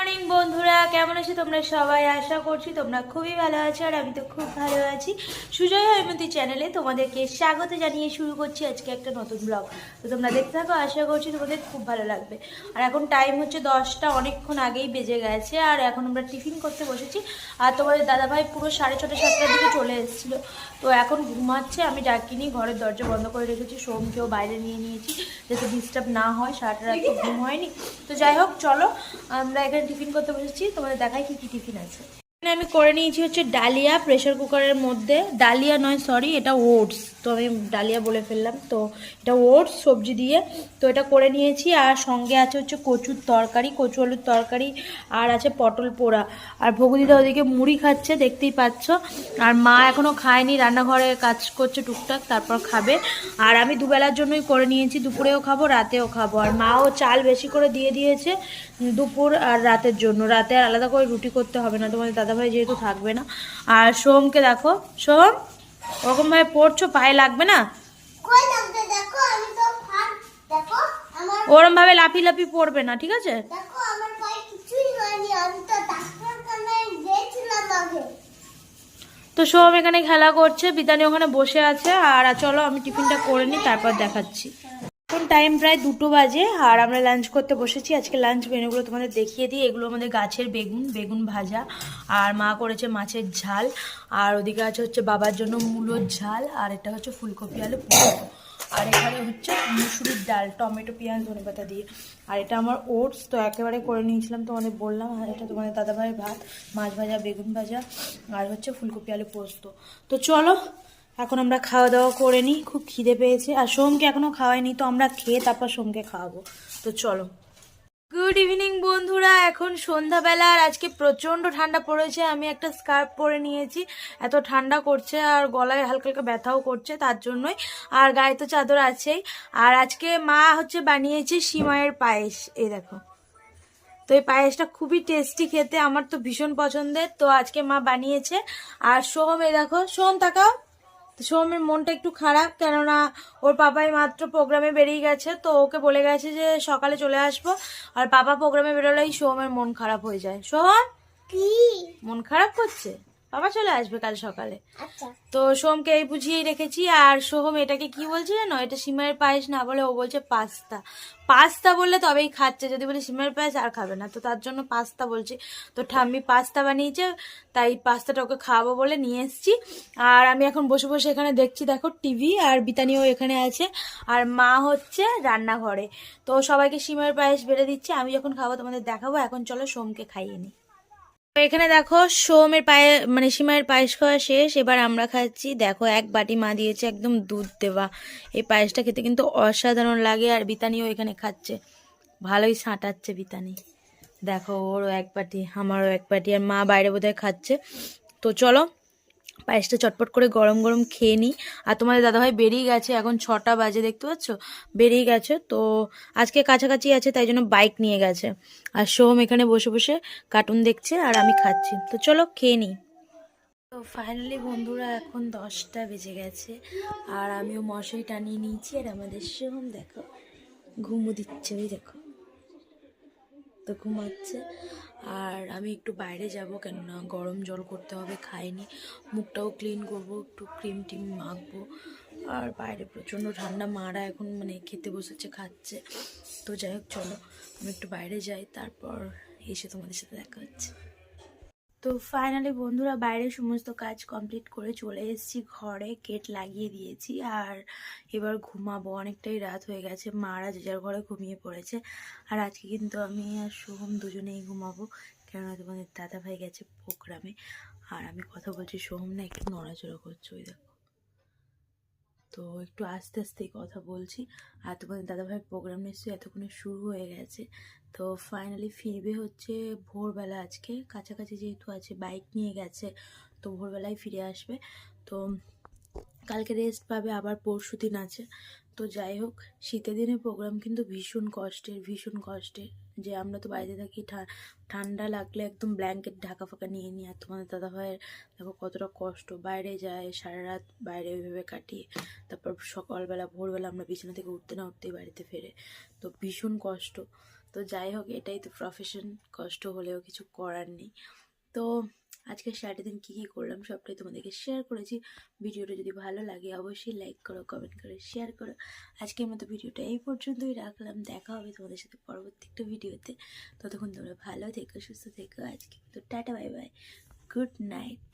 Morning বন্ধুরা। কেমন আছো তোমরা সবাই? আশা করছি তোমরা খুবই ভালো আছো আর আমি তো খুব ভালো আছি। সুজয় হৈমন্তী চ্যানেলে তোমাদেরকে স্বাগত জানিয়ে শুরু করছি আজকে একটা নতুন ব্লগ তো তোমরা দেখতে থাকো, আশা করছি তোমাদের খুব ভালো লাগবে। আর এখন টাইম হচ্ছে দশটা অনেকক্ষণ আগেই বেজে গেছে আর এখন আমরা টিফিন করতে বসেছি। আর তোমাদের দাদাভাই পুরো সাড়ে ছটা, সাতটার দিকে চলে এসেছিল। তো এখন ঘুমাচ্ছে, আমি ডাকিনি ঘরের দরজা বন্ধ করে রেখেছি, সোমকেও বাইরে নিয়ে নিয়েছি, যাতে ডিস্টার্ব না হয়, সারাটা রাত ঘুম হয়নি। তো যাই হোক, চলো, আমরা এখানে টিফিন করতে বসেছি তোমাদের দেখায় কি কি টিফিন আছে। এখানে আমি করে নিয়েছি হচ্ছে ডালিয়া প্রেশার কুকারের মধ্যে। ডালিয়া নয় সরি এটা ওটস তো আমি ডালিয়া বলে ফেললাম। তো এটা ওটস সবজি দিয়ে। তো এটা করে নিয়েছি। আর সঙ্গে আছে হচ্ছে কচুর তরকারি, কচু আলুর তরকারি, আর আছে পটল পোড়া। আর ভগুদিদা ওদিকে মুড়ি খাচ্ছে, দেখতেই পাচ্ছ। আর মা এখনও খায়নি, রান্নাঘরে কাজ করছে টুকটাক, তারপর খাবে। আর আমি দুবেলার জন্যই করে নিয়েছি, দুপুরেও খাব, রাতেও খাব। আর মাও চাল বেশি করে দিয়ে দিয়েছে দুপুর আর রাতের জন্য। রাতে আর আলাদা করে রুটি করতে হবে না। তোমাদের দাদাভাই যেহেতু থাকবে না। আর সোমকে দেখো সোম ওরকমভাবে পড়ছো পায়ে লাগবে না? ওরমভাবে লাফি লাফি পড়বে না ঠিক আছে? তো সোম এখানে খেলা করছে বিতানি ওখানে বসে আছে। আর চলো আমি টিফিনটা করে নিই তারপর দেখাচ্ছি। এখন টাইম প্রায় দুটো বাজে, আর আমরা লাঞ্চ করতে বসেছি। আজকে লাঞ্চ মেনুগুলো তোমাদের দেখিয়ে দিই। এগুলো আমাদের গাছের বেগুন বেগুন ভাজা, আর মা করেছে মাছের ঝাল, আর ওদিকে আছে হচ্ছে বাবার জন্য মূলোর ঝাল, আর এটা হচ্ছে ফুলকপি আলু পোস্ত। আর এখানে হচ্ছে মুসুরির ডাল, টমেটো, পেঁয়াজ ধনে পাতা দিয়ে। আর এটা আমার ওটস, তো একেবারে করে নিয়েছিলাম তো তোমাদের বললাম, আর এটা তোমাদের দাদাভাইয়ের ভাত, মাছ ভাজা, বেগুন ভাজা, আর হচ্ছে ফুলকপি আলু পোস্ত। তো চলো এখন আমরা খাওয়া দাওয়া করে নিই। খুব খিদে পেয়েছে। আর সোমকে এখনও খাওয়াইনি, তো আমরা খেয়ে তারপর সোমকে খাওয়াবো। তো চলো। গুড ইভিনিং বন্ধুরা। এখন সন্ধ্যাবেলা আর আজকে প্রচণ্ড ঠান্ডা পড়েছে। আমি একটা স্কার্ফ পরে নিয়েছি। এত ঠান্ডা করছে আর গলায় হালকা হালকা ব্যথাও করছে তার জন্যই। আর গায়ে তো চাদর আছেই। আর আজকে মা হচ্ছে বানিয়েছে সিমাইয়ের পায়েস। এই দেখো। তো এই পায়েসটা খুবই টেস্টি খেতে। আমার তো ভীষণ পছন্দের। তো আজকে মা বানিয়েছে। আর সোহম এই দেখো সোহম তাকাও। তো সোহমের মনটা একটু খারাপ কেননা ওর পাপাই মাত্র প্রোগ্রামে বেরিয়ে গেছে তো ওকে বলে গেছে যে সকালে চলে আসব। আর পাপা প্রোগ্রামে বেরোলেই সৌমের মন খারাপ হয়ে যায়। সোহম কি? মন খারাপ করছে? বাবা চলে আসবে কাল সকালে। আচ্ছা। তো সোমকে এই বুঝিয়েই রেখেছি আর সোহম এটাকে কি বলছে জানো? এটা সিমের পায়েস না বলে ও বলছে পাস্তা। পাস্তা বললে তবেই খাচ্ছে যদি বলি সিমের পায়েস আর খাবে না। তো তার জন্য পাস্তা বলছি। তো ঠাম্মি পাস্তা বানিয়েছে তাই পাস্তাটা ওকে খাওয়াবো বলে নিয়ে এসেছি। আর আমি এখন বসে বসে এখানে দেখছি দেখো টিভি আর বিতানিও এখানে আছে। আর মা হচ্ছে রান্নাঘরে। তো সবাইকে সিমের পায়েস বেড়ে দিচ্ছে আমি যখন খাব তোমাদের দেখাবো এখন চলো সোমকে খাইয়ে নিই। এখানে দেখো সোমের পায়ে মানে সীমায়ের পায়েস খাওয়া শেষ। এবার আমরা খাচ্ছি, দেখো এক বাটি মা দিয়েছে একদম দুধ দেওয়া। এই পায়েসটা খেতে কিন্তু অসাধারণ লাগে আর বিতানিও এখানে খাচ্ছে। ভালোই সাঁটাচ্ছে বিতানি। দেখো ওরও এক বাটি, আমারও এক বাটি আর মা বাইরে বোধহয় খাচ্ছে। তো চলো পায়েসটা চটপট করে গরম গরম খেয়ে নিই। আর তোমাদের দাদাভাই বেরিয়ে গেছে, এখন ছটা বাজে, দেখতে পাচ্ছ? বেরিয়ে গেছে, তো আজকে কাছাকাছি আছে, তাই জন্য বাইক নিয়ে গেছে। আর সোহম এখানে বসে বসে কার্টুন দেখছে আর আমি খাচ্ছি। তো চলো খেয়ে নিই। তো ফাইনালি বন্ধুরা, এখন দশটা বেজে গেছে আর আমিও মশারি টানিয়ে নিয়েছি আর আমাদের সোহম দেখো ঘুমো দিচ্ছে, ওই দেখো। তো ঘুমাচ্ছে আর আমি একটু বাইরে যাব কেননা গরম জল করতে হবে, খাইনি। মুখটাও ক্লিন করব, একটু ক্রিম টিম মাখবো। আর বাইরে প্রচণ্ড ঠান্ডা, মারা এখন মানে খেতে বসেছে, খাচ্ছে। তো যাই হোক, চলো, আমি একটু বাইরে যাই, তারপর এসে তোমাদের সাথে দেখা হচ্ছে। তো ফাইনালি বন্ধুরা বাইরে সমস্ত কাজ কমপ্লিট করে চলে এসেছি। ঘরে গেট লাগিয়ে দিয়েছি আর এবার ঘুমাবো। অনেকটাই রাত হয়ে গেছে। মারা যে যার ঘরে ঘুমিয়ে পড়েছে। আর আজকে কিন্তু আমি আর সোহম দুজনেই ঘুমাবো। কেননা তোমাদের দাদা ভাই গেছে প্রোগ্রামে। আর আমি কথা বলছি, সোহম না একটু নড়াচড়া করছে, ওই দেখো। তো একটু আস্তে আস্তে কথা বলছি। আর তোমাদের দাদাভাইয়ের প্রোগ্রাম নিশ্চয়ই এতক্ষণে শুরু হয়ে গেছে। তো ফাইনালি ফিরবে হচ্ছে ভোরবেলা আজকে। কাছাকাছি যেহেতু আছে বাইক নিয়ে গেছে, তো ভোরবেলায় ফিরে আসবে। তো কালকে রেস্ট পাবে, আবার পরশু দিন আছে। তো যাই হোক, শীতের দিনে প্রোগ্রাম কিন্তু ভীষণ কষ্টের ভীষণ কষ্টের। যে আমরা তো বাইরে থাকি ঠান্ডা লাগলে একদম ব্ল্যাঙ্কেট ঢাকা ফাঁকা নিয়ে নিই। আর তোমাদের দাদা ভাইয়ের দেখো কতটা কষ্ট। বাইরে যায়, সারা রাত বাইরে ওইভাবে কাটিয়ে, তারপর সকালবেলা, ভোরবেলা আমরা বিছানা থেকে উঠতে না উঠতেই বাড়িতে ফেরে। তো ভীষণ কষ্ট। তো যাই হোক, এটাই তো প্রফেশন কষ্ট হলেও কিছু করার নেই। তো আজকে সারাটা দিন কী কী করলাম সবটাই তোমাদেরকে শেয়ার করেছি। ভিডিওটা যদি ভালো লাগে অবশ্যই লাইক করো কমেন্ট করো শেয়ার করো। আজকের মতো ভিডিওটা এই পর্যন্তই রাখলাম। দেখা হবে তোমাদের সাথে পরবর্তী একটা ভিডিওতে। ততক্ষণ তোমরা ভালো থেকো, সুস্থ থেকো। আজকে তো tata bye bye good night